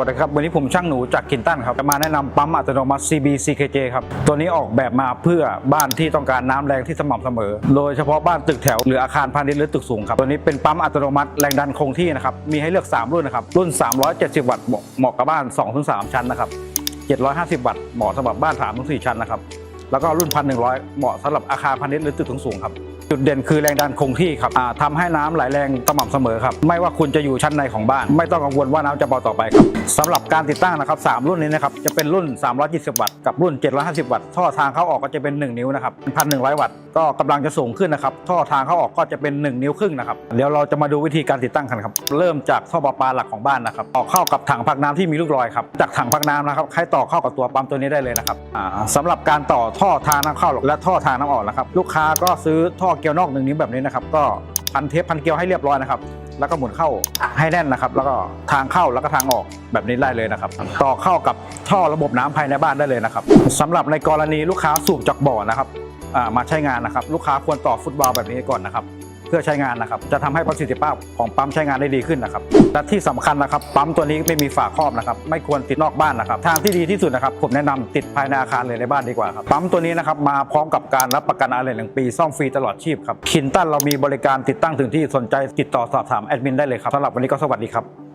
วัสดีครับ วันนี้ผมช่างหนูจากคินตันครับ จะมาแนะนำปั๊มอัตโนมัติ CB CKJ ครับ ตัวนี้ออกแบบมาเพื่อบ้านที่ต้องการน้ำแรงที่สม่ำเสมอ โดยเฉพาะบ้านตึกแถว หรืออาคารพาณิชย์หรือตึกสูงครับ ตัวนี้เป็นปั๊มอัตโนมัติแรงดันคงที่นะครับ มีให้เลือก 3 รุ่นนะครับ รุ่น 370 วัตต์เหมาะกับบ้าน 2-3 ชั้นนะครับ 750 วัตต์เหมาะสำหรับบ้าน 3-4 ชั้นนะครับ แล้วก็รุ่น 1,100 เหมาะสำหรับอาคารพาณิชย์หรือตึกสูงครับ จุดเด่นคือแรงดันคงที่ครับอ่าให้น้ำไหลแรงสม่ำเสมอครับ ไม่ว่าคุณจะอยู่ชั้นในของบ้าน ไม่ต้องกังวลว่าน้ำจะเบาต่อไปครับสำหรับการติดตั้งนะครับ3รุ่นนี้นะครับจะเป็นรุ่น 320 วัตต์กับรุ่น 750 วัตต์ท่อทางเข้าออกก็จะเป็น 1 นิ้วนะครับ1,100 วัตต์ก็กำลังจะสูงขึ้นนะครับท่อทางเข้าออกก็จะเป็น 1 นิ้วครึ่งนะครับเดี๋ยวเราจะมาดูวิธีการติดตั้งกันครับ เริ่มจากท่อประปาหลักของบ้านนะครับต่อเข้ากับถังพักน้ำที่มีลูกลอยครับจากถังพักน้ำนะครับให้ต่อเข้ากับตัวปั๊มตัวนี้ได้เลยนะครับสำหรับการต่อท่อทางน้ำเข้าและท่อทางน้ำออกนะครับลูกค้าก็ซื้อท่อเกลียวนอกหนึ่งนิ้วแบบนี้นะครับ ก็พันเทปพันเกลียวให้เรียบร้อยนะครับ แล้วก็หมุนเข้าให้แน่นนะครับ แล้วก็ทางเข้าแล้วก็ทางออกแบบนี้ได้เลยนะครับ ต่อเข้ากับท่อระบบน้ำภายในบ้านได้เลยนะครับสำหรับในกรณีลูกค้าสูบจากบ่อนะครับอ่ามาใช้งานนะครับ ลูกค้าควรต่อฟุตบอลแบบนี้ก่อนนะครับ เพื่อใช้งานนะครับ จะทำให้ประสิทธิภาพของปั๊มใช้งานได้ดีขึ้นนะครับ และที่สำคัญนะครับ ปั๊มตัวนี้ไม่มีฝาครอบนะครับ ไม่ควรติดนอกบ้านนะครับ ทางที่ดีที่สุดนะครับ ผมแนะนำติดภายในอาคารเลยในบ้านดีกว่าครับ ปั๊มตัวนี้นะครับมาพร้อมกับการรับประกันอะไรหนึ่งปี ซ่อมฟรีตลอดชีพครับ คินตันเรามีบริการติดตั้งถึงที่สนใจติดต่อสอบถามแอดมินได้เลยครับสำหรับวันนี้ก็สวัสดีครับ